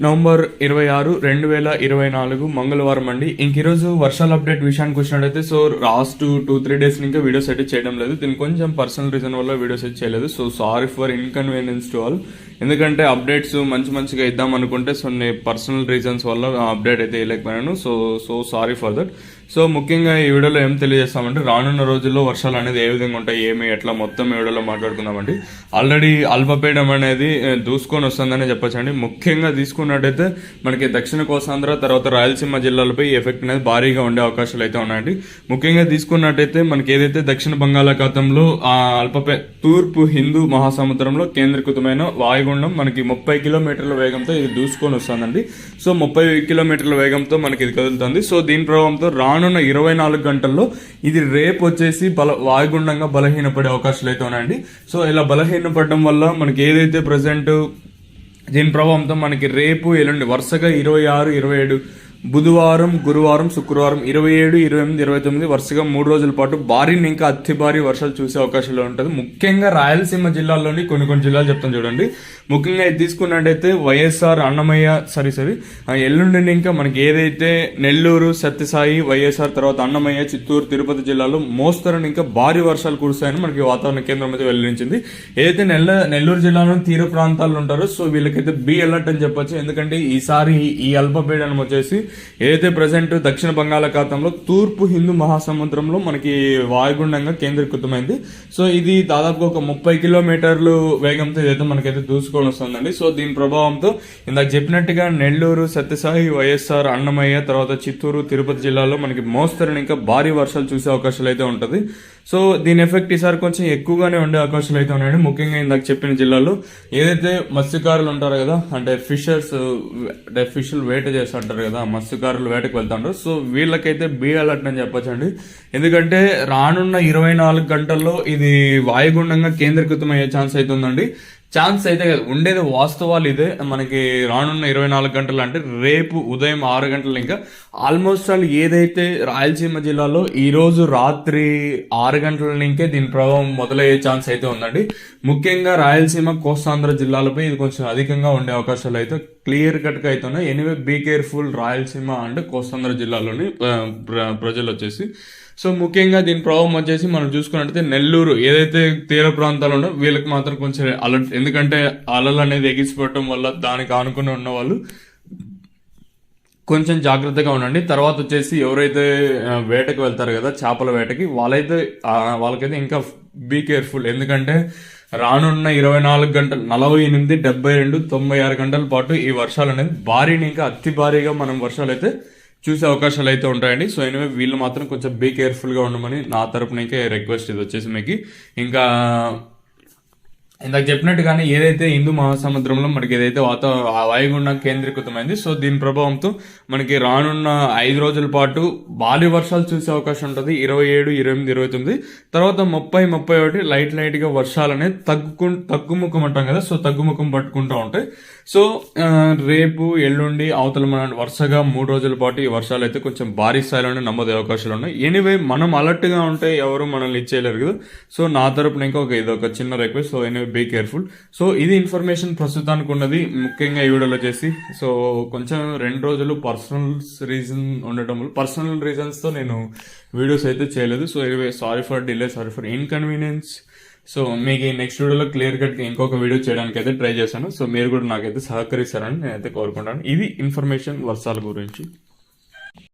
November ఇరవై ఆరు రెండు వేల ఇరవై నాలుగు మంగళవారం అండి. ఇంక ఈరోజు వర్షాల అప్డేట్ విషయానికి వచ్చినట్టయితే so last two three days ఇంకా వీడియోస్ అయితే చేయడం లేదు. దీనికి కొంచెం పర్సనల్ రీజన్ వల్ల వీడియోస్ అయితే చేయలేదు. So sorry for inconvenience to all ఎందుకంటే అప్డేట్స్ మంచి మంచిగా ఇద్దాం అనుకుంటే సో నేను పర్సనల్ రీజన్స్ వల్ల అప్డేట్ అయితే వేయలేకపోయాను. So so sorry for that so ముఖ్యంగా ఈ వీడియోలో ఏం తెలియజేస్తామంటే రానున్న రోజుల్లో వర్షాలు అనేది ఏ విధంగా ఉంటాయి ఏమి ఎట్లా మొత్తం ఈ వీడియోలో మాట్లాడుకుందామండి. ఆల్రెడీ అల్పపీడం అనేది దూసుకొని వస్తుందని చెప్పచ్చండి. ముఖ్యంగా తీసుకున్నట్టయితే మనకి దక్షిణ కోస్తాంధ్ర తర్వాత రాయలసీమ జిల్లాలపై ఎఫెక్ట్ అనేది భారీగా ఉండే అవకాశాలు అయితే ఉన్నాయండి. ముఖ్యంగా తీసుకున్నట్టయితే మనకి ఏదైతే దక్షిణ బంగాళాఖాతంలో ఆ అల్పపే తూర్పు హిందూ మహాసముద్రంలో కేంద్రీకృతమైన వాయుగుండం మనకి ముప్పై కిలోమీటర్ల వేగంతో ఇది దూసుకొని వస్తుందండి. సో ముప్పై కిలోమీటర్ల వేగంతో మనకి ఇది కదులుతుంది. సో దీని ప్రభావంతో రానున్న ఇరవై నాలుగు గంటల్లో ఇది రేపు వచ్చేసి బల వాయుగుండంగా బలహీనపడే అవకాశాలు అయితే ఉన్నాయండి. సో ఇలా బలహీనపడడం వల్ల మనకి ఏదైతే ప్రజెంట్ దీని ప్రభావంతో మనకి రేపు ఎల్లుండి వరుసగా ఇరవై ఆరు ఇరవై ఏడు బుధవారం గురువారం శుక్రవారం ఇరవై ఏడు ఇరవై ఎనిమిది ఇరవై తొమ్మిది వరుసగా మూడు రోజుల పాటు భారీ ఇంకా అతి భారీ వర్షాలు చూసే అవకాశాలు ఉంటుంది ముఖ్యంగా రాయలసీమ జిల్లాల్లోని కొన్ని కొన్ని జిల్లాలు చెప్తాను చూడండి. ముఖ్యంగా ఇది తీసుకున్నట్టయితే వైఎస్ఆర్ అన్నమయ్య సారీ సారీ ఎల్లుండి ఇంకా మనకి ఏదైతే నెల్లూరు సత్యసాయి వైఎస్ఆర్ తర్వాత అన్నమయ్య చిత్తూరు తిరుపతి జిల్లాలో మోస్తరుని ఇంకా భారీ వర్షాలు కురుస్తాయని మనకి వాతావరణ కేంద్రం అయితే వెల్లడించింది. ఏదైతే నెల్ల నెల్లూరు జిల్లాలో తీర ప్రాంతాల్లో ఉంటారో సో వీళ్ళకైతే బి అలర్ట్ అని చెప్పొచ్చు. ఎందుకంటే ఈసారి ఈ అల్పపీడనం వచ్చేసి ఏదైతే ప్రజెంట్ దక్షిణ బంగాళాఖాతంలో తూర్పు హిందూ మహాసముద్రంలో మనకి వాయుగుండంగా కేంద్రీకృతమైంది. సో ఇది దాదాపు ఒక ముప్పై కిలోమీటర్లు వేగంతో ఏదైతే మనకైతే తీసుకోవాల్సి వస్తుందండి. సో దీని ప్రభావంతో ఇందాక చెప్పినట్టుగా నెల్లూరు సత్యసాయి వైఎస్ఆర్ అన్నమయ్య తర్వాత చిత్తూరు తిరుపతి జిల్లాలో మనకి మోస్తరుని ఇంకా భారీ వర్షాలు చూసే అవకాశాలు అయితే ఉంటుంది. సో దీని ఎఫెక్ట్ ఈసారి కొంచెం ఎక్కువగానే ఉండే అవకాశాలు అయితే ఉన్నాయండి. ముఖ్యంగా ఇందాక చెప్పిన జిల్లాలో ఏదైతే మత్స్యకారులు ఉంటారు కదా అంటే ఫిషర్స్ అంటే ఫిషులు వేట చేస్తుంటారు కదా మత్స్యకారులు వేటకు వెళ్తుంటారు సో వీళ్ళకైతే బీ అలర్ట్ అని చెప్పొచ్చండి. ఎందుకంటే రానున్న ఇరవై నాలుగు గంటల్లో ఇది వాయుగుండంగా కేంద్రీకృతం అయ్యే ఛాన్స్ అయితే ఉందండి. ఛాన్స్ అయితే కాదు. ఉండేది వాస్తవాలు ఇదే. మనకి రానున్న ఇరవై నాలుగు గంటలు అంటే రేపు ఉదయం ఆరు గంటలు ఇంకా. ఆల్మోస్ట్ ఆల్ ఏదైతే రాయలసీమ జిల్లాలో ఈరోజు రాత్రి ఆరు గంటల నుంకే దీని ప్రభావం మొదలయ్యే ఛాన్స్ అయితే ఉందండి. ముఖ్యంగా రాయలసీమ కోస్తాంధ్ర జిల్లాలపై ఇది కొంచెం అధికంగా ఉండే అవకాశాలు అయితే క్లియర్ కట్గా అయితేనే అయితే ఉన్నాయి anyway be careful Rayalaseema and Kostandhra జిల్లాలోని ప్రజలు వచ్చేసి. సో ముఖ్యంగా దీని ప్రభావం వచ్చేసి మనం చూసుకున్నట్టయితే నెల్లూరు ఏదైతే తీర ప్రాంతాలు ఉన్నో వీళ్ళకి మాత్రం కొంచెం అలర్ట్ ఎందుకంటే అలలు అనేది ఎగిసిపోవటం వల్ల దానికి ఆనుకుని ఉన్న వాళ్ళు కొంచెం జాగ్రత్తగా ఉండండి. తర్వాత వచ్చేసి ఎవరైతే వేటకు వెళ్తారు కదా చేపల వేటకి వాళ్ళైతే వాళ్ళకైతే ఇంకా బీ కేర్ఫుల్ ఎందుకంటే రానున్న ఇరవై నాలుగు గంటలు నలభై ఎనిమిది డెబ్బై రెండు తొంభై ఆరు గంటల పాటు ఈ వర్షాలు అనేది భారీని ఇంకా అతి భారీగా మనం వర్షాలు అయితే చూసే అవకాశాలు అయితే ఉంటాయండి. సో ఎనివే వీళ్ళు మాత్రం కొంచెం బీ కేర్ఫుల్గా ఉండమని నా తరపున ఇంకా రిక్వెస్ట్ ఇది వచ్చేసి మీకు. ఇంకా ఇందాక చెప్పినట్టుగానే ఏదైతే హిందూ మహాసముద్రంలో మనకి ఏదైతే వాత వాయుగుండం కేంద్రీకృతమైంది సో దీని ప్రభావంతో మనకి రానున్న ఐదు రోజుల పాటు భారీ వర్షాలు చూసే అవకాశం ఉంటుంది. ఇరవై ఏడు ఇరవై ఎనిమిది ఇరవై తొమ్మిది. తర్వాత ముప్పై ముప్పై ఒకటి లైట్ లైట్గా వర్షాలు అనేది తగ్గుకు తగ్గుముఖం అంటాం కదా సో తగ్గుముఖం పట్టుకుంటూ ఉంటాయి. సో రేపు ఎల్లుండి అవతల మన వరుసగా మూడు రోజుల పాటు ఈ వర్షాలు అయితే కొంచెం భారీ స్థాయిలోనే నమ్మదే అవకాశాలు ఉన్నాయి. ఎనీవే మనం అలర్ట్గా ఉంటే ఎవరు మనల్ని ఇచ్చేయలేరు కదా. సో నా తరపున ఇంకా ఒక ఇది ఒక చిన్న request. So anyway be careful so ఇది ఇన్ఫర్మేషన్ ప్రస్తుతానికి ఉన్నది. ముఖ్యంగా ఈ వీడియోలో చేసి. సో కొంచెం రెండు రోజులు పర్సనల్ రీజన్ ఉండటం వల్ల పర్సనల్ రీజన్స్తో నేను వీడియోస్ అయితే చేయలేదు. సో ఇవే sorry for delay sorry for inconvenience so మీకు నెక్స్ట్ వీడియోలో క్లియర్ కట్గా ఇంకొక వీడియో చేయడానికి అయితే ట్రై చేశాను. సో మీరు కూడా నాకైతే సహకరిస్తారని నేనైతే కోరుకుంటాను. ఇది ఇన్ఫర్మేషన్ వర్షాల గురించి.